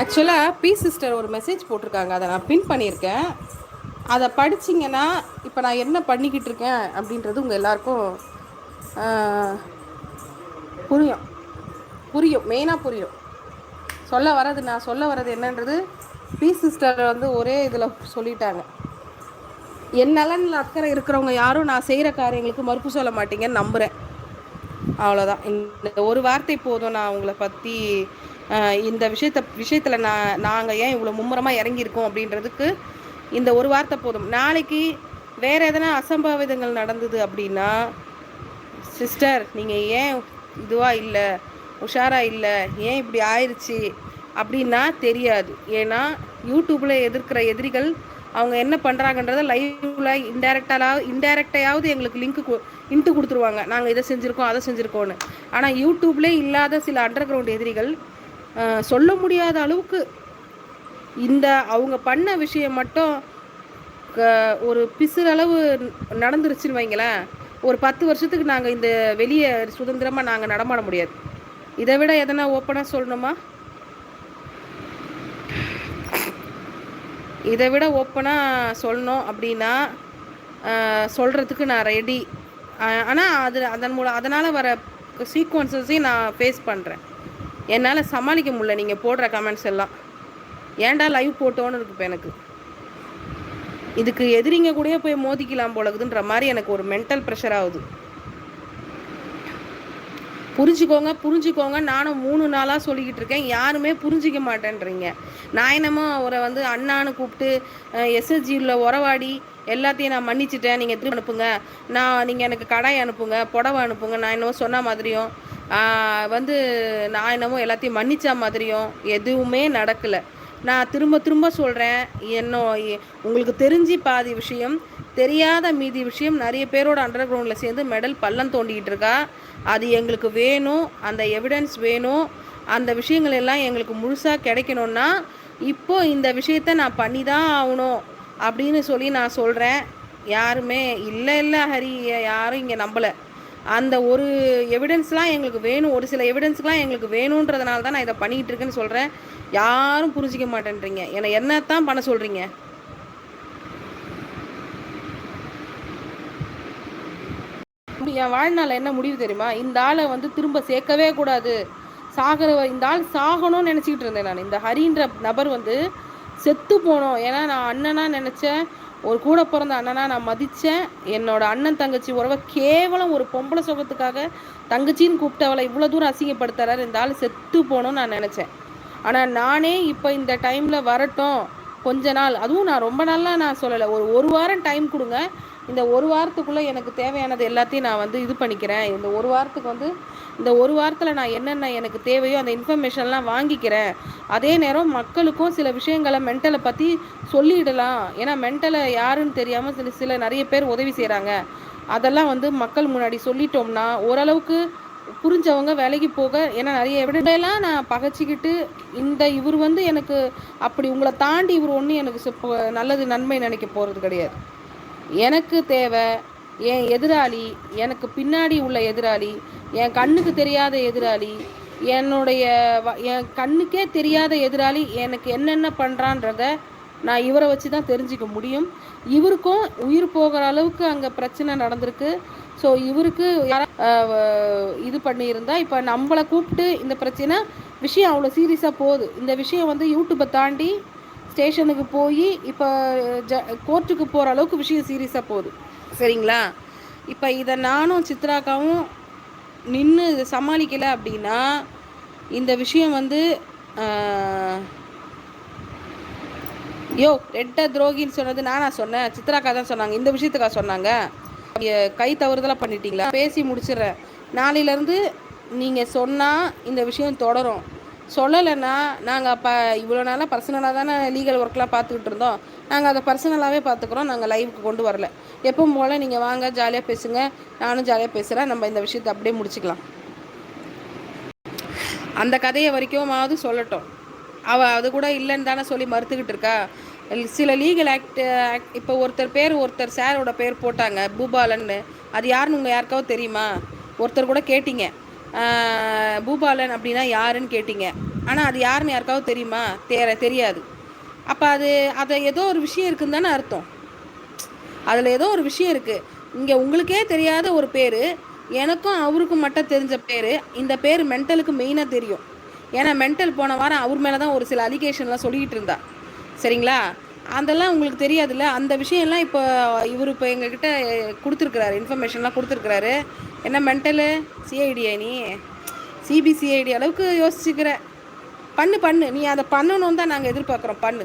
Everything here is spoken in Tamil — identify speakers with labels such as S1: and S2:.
S1: ஆக்சுவலாக பி சிஸ்டர் ஒரு மெசேஜ் போட்டிருக்காங்க. அதை நான் பின் பண்ணியிருக்கேன். அதை படிச்சிங்கன்னா இப்போ நான் என்ன பண்ணிக்கிட்டு இருக்கேன் அப்படின்றது உங்கள் எல்லாருக்கும் புரியும். புரியும். மெயினாக புரியும். சொல்ல வர்றது நான் சொல்ல வர்றது என்னன்றது பி சிஸ்டர் வந்து ஒரே இதில் சொல்லிட்டாங்க. என் நலனில் அக்கறை இருக்கிறவங்க யாரும் நான் செய்கிற காரியங்களுக்கு மறுப்பு சொல்ல மாட்டீங்கன்னு நம்புகிறேன் அவ்வளோதான் இந்த ஒரு வார்த்தை போதும் நான் உங்களை பற்றி இந்த விஷயத்த விஷயத்தில் நான் நாங்கள் ஏன் இவ்வளோ மும்முரமாக இறங்கியிருக்கோம் அப்படின்றதுக்கு இந்த ஒரு வார்த்தை போதும். நாளைக்கு வேறு எதனா அசம்பாவிதங்கள் நடந்தது அப்படின்னா சிஸ்டர் நீங்கள் ஏன் இதுவாக இல்லை உஷாராக இல்லை ஏன் இப்படி ஆயிடுச்சு அப்படின்னா தெரியாது. ஏன்னா யூடியூப்பில் எதிர்க்கிற எதிரிகள் அவங்க என்ன பண்ணுறாங்கன்றத லைவில் இன்டெரக்டாலாவது இன்டெரக்டையாவது எங்களுக்கு லிங்க் இன்ட்டு கொடுத்துருவாங்க. நாங்கள் இதை செஞ்சுருக்கோம் அதை செஞ்சுருக்கோன்னு ஆனால் யூடியூப்லேயே இல்லாத சில அண்டர் கிரவுண்ட் எதிரிகள் சொல்ல முடியாத அளவுக்கு இந்த அவங்க பண்ண விஷயம் மட்டும் க- ஒரு பிசுறளவு நடந்துருச்சுன்னு வைங்களேன். ஒரு பத்து வருஷத்துக்கு நாங்கள் இந்த வெளியே சுதந்திரமாக நாங்கள் நடமாட முடியாது. இதை விட எதனா ஓப்பனாக சொல்லணுமா? இதை விட ஓப்பனாக சொல்லணும் அப்படின்னா சொல்கிறதுக்கு நான் ரெடி ஆனால் அது அதன் மூலம் அதனால் வர சீக்வன்சஸையும் நான் ஃபேஸ் பண்ணுறேன் என்னால் சமாளிக்க முடியல. நீங்கள் போடுற கமெண்ட்ஸ் எல்லாம். ஏன்டா லைவ் போட்டோன்னு இருக்கு இப்போ எனக்கு. இதுக்கு எதிரிங்க கூடயே போய் மோதிக்கலாம் போலகுதுன்ற மாதிரி எனக்கு ஒரு மென்டல் ப்ரெஷர் ஆகுது. புரிஞ்சுக்கோங்க புரிஞ்சுக்கோங்க. நானும் மூணு நாளாக சொல்லிக்கிட்டு இருக்கேன். யாருமே புரிஞ்சிக்க மாட்டேன்றீங்க. நான் என்னமோ அவரை வந்து அண்ணான்னு கூப்பிட்டு எஸ்எஸ்ஜியில் உறவாடி எல்லாத்தையும் நான் மன்னிச்சிட்டேன். நீங்கள் திரும்ப அனுப்புங்க. நான் நீங்கள் எனக்கு கடாய் அனுப்புங்க புடவை அனுப்புங்க. நான் என்னமோ சொன்ன மாதிரியும் வந்து நான் என்னமோ எல்லாத்தையும் மன்னிச்ச மாதிரியும் எதுவுமே நடக்கலை. நான் திரும்ப திரும்ப சொல்கிறேன் என்னோ உங்களுக்கு தெரிஞ்சு பாதி விஷயம் தெரியாத மீதி விஷயம் நிறைய பேரோட அண்டர் கிரவுண்டில் சேர்ந்து மெடல் பள்ளம் தோண்டிக்கிட்டு இருக்கா. அது எங்களுக்கு வேணும் அந்த எவிடன்ஸ் வேணும். அந்த விஷயங்கள் எல்லாம் எங்களுக்கு முழுசாக கிடைக்கணும்னா இப்போ இந்த விஷயத்த நான் பண்ணி தான் ஆகணும் அப்படின்னு சொல்லி நான் சொல்கிறேன் யாருமே இல்லை இல்லை ஹரி யாரும் இங்கே நம்பலை. அந்த ஒரு எவிடன்ஸ்லாம் எங்களுக்கு வேணும். ஒரு சில எவிடன்ஸ்லாம் எங்களுக்கு வேணுன்றதுனால தான் நான் இதை பண்ணிக்கிட்டு இருக்கேன்னு சொல்கிறேன் யாரும் புரிஞ்சிக்க மாட்டேன்றீங்க. என்னை என்னத்தான் பண்ண சொல்கிறீங்க என் வாழ்நாள் என்ன முடிவு தெரியுமா? இந்த ஆளை வந்து திரும்ப சேர்க்கவே கூடாது. சாகிற இந்த ஆள் சாகணும்னு நினச்சிக்கிட்டு இருந்தேன் நான். இந்த ஹரின்ற நபர் வந்து செத்து போனோம். ஏன்னா நான் அண்ணனாக நினச்சேன். ஒரு கூட பிறந்த அண்ணனா நான் மதித்தேன் என்னோட அண்ணன் தங்கச்சி உறவை கேவலம் ஒரு பொம்பளை சுகத்துக்காக தங்கச்சின்னு கூப்பிட்டவளை இவ்வளோ தூரம் அசிங்கப்படுத்துறாரு. இந்த ஆள் செத்து போகணும்னு நான் நினச்சேன். ஆனால் நானே இப்போ இந்த டைமில் வரட்டும். கொஞ்ச நாள். அதுவும் நான் ரொம்ப நாளாக நான் சொல்லலை. ஒரு ஒரு வாரம் டைம் கொடுங்க. இந்த ஒரு வாரத்துக்குள்ளே எனக்கு தேவையானது எல்லாத்தையும் நான் வந்து இது பண்ணிக்கிறேன். இந்த ஒரு வாரத்துக்கு வந்து இந்த ஒரு வாரத்தில் நான் என்னென்ன எனக்கு தேவையோ அந்த இன்ஃபர்மேஷன்லாம் வாங்கிக்கிறேன். அதே நேரம் மக்களுக்கும் சில விஷயங்களை மென்டலை பற்றி சொல்லிடலாம். ஏன்னா மென்டலை யாருன்னு தெரியாமல் சில சில நிறைய பேர் உதவி செய்கிறாங்க அதெல்லாம் வந்து மக்கள் முன்னாடி சொல்லிட்டோம்னா ஓரளவுக்கு புரிஞ்சவங்க வேலைக்கு போக ஏன்னா நிறைய எவிடெல்லாம் நான் பகைச்சிக்கிட்டு இந்த இவர் வந்து எனக்கு அப்படி உங்களை தாண்டி இவர் ஒன்றும் எனக்கு நல்லது நன்மை நினைக்க போகிறது கிடையாது. எனக்கு தேவை என் எதிராளி எனக்கு பின்னாடி உள்ள எதிராளி என் கண்ணுக்கு தெரியாத எதிராளி என்னுடைய வ- என் கண்ணுக்கே தெரியாத எதிராளி எனக்கு என்னென்ன பண்ணுறான்றத நான் இவரை வச்சு தான் தெரிஞ்சுக்க முடியும். இவருக்கும் உயிர் போகிற அளவுக்கு அங்கே பிரச்சனை நடந்திருக்கு. ஸோ இவருக்கு இது பண்ணியிருந்தா இப்போ நம்மளை கூப்பிட்டு இந்த பிரச்சனை விஷயம் அவ்வளோ சீரியஸாக போகுது. இந்த விஷயம் வந்து யூடியூப்பை தாண்டி ஸ்டேஷனுக்கு போய் இப்போ ஜ கோர்ட்டுக்கு போகிற அளவுக்கு விஷயம் சீரியஸாக போகுது. சரிங்களா? இப்போ இதை நானும் சித்ராக்காவும் நின்று இதை சமாளிக்கலை அப்படின்னா இந்த விஷயம் வந்து யோ ரெட்ட துரோகின்னு சொன்னது நானா சொன்னேன். சித்ராக்கா தான் சொன்னாங்க. இந்த விஷயத்துக்கா சொன்னாங்க. கை தவறுதலாக பண்ணிட்டீங்களா? பேசி முடிச்சிடுறேன். நாளையிலேருந்து நீங்கள் சொன்னால் இந்த விஷயம் தொடரும். சொல்லலைன்னா நாங்கள் அப்போ இவ்வளோ நாளாக பர்சனலாக தானே லீகல் ஒர்க்லாம் பார்த்துக்கிட்டு இருந்தோம். நாங்கள் அதை பர்சனலாகவே பார்த்துக்குறோம். நாங்கள் லைவுக்கு கொண்டு வரல. எப்பவும் போல் நீங்கள் வாங்க ஜாலியாக பேசுங்க. நானும் ஜாலியாக பேசுகிறேன் நம்ம இந்த விஷயத்தை அப்படியே முடிச்சுக்கலாம். அந்த கதையை வரைக்குமாவது சொல்லட்டும். அவ அது கூட இல்லைன்னு தானே சொல்லி மறுத்துக்கிட்டு இருக்கா? சில லீகல் ஆக்ட் இப்போ ஒருத்தர் பேர் ஒருத்தர் சாரோட பேர் போட்டாங்க பூபாலன்னு. அது யாருன்னு உங்கள் யாருக்காவது தெரியுமா? ஒருத்தர் கூட கேட்டீங்க. பூபாலன் அப்படின்னா யாருன்னு கேட்டிங்க. ஆனால் அது யாருன்னு யாருக்காவது தெரியுமா? தெர தெரியாது. அப்போ அது அதை ஏதோ ஒரு விஷயம் இருக்குன்னு தானே அர்த்தம். அதில் ஏதோ ஒரு விஷயம் இருக்குது இங்கே உங்களுக்கே தெரியாத ஒரு பேர் எனக்கும் அவருக்கும் மட்டும் தெரிஞ்ச பேர் இந்த பேர் மென்டலுக்கு மெயினாக தெரியும். ஏன்னா மென்டல் போன வாரம் அவர் மேலே தான் ஒரு சில அலிகேஷன்லாம் சொல்லிக்கிட்டு இருந்தா. சரிங்களா? அதெல்லாம் உங்களுக்கு தெரியாதுல்ல? அந்த விஷயம்லாம் இப்போ இவர் இப்போ எங்ககிட்ட கொடுத்துருக்குறாரு இன்ஃபர்மேஷன்லாம் கொடுத்துருக்குறாரு. என்ன மென்டலு சிஐடியா நீ? சிபிசிஐடி அளவுக்கு யோசிச்சுக்கிற. பண்ணு பண்ணு. நீ அதை பண்ணணும் தான் நாங்கள் எதிர்பார்க்குறோம். பண்ணு.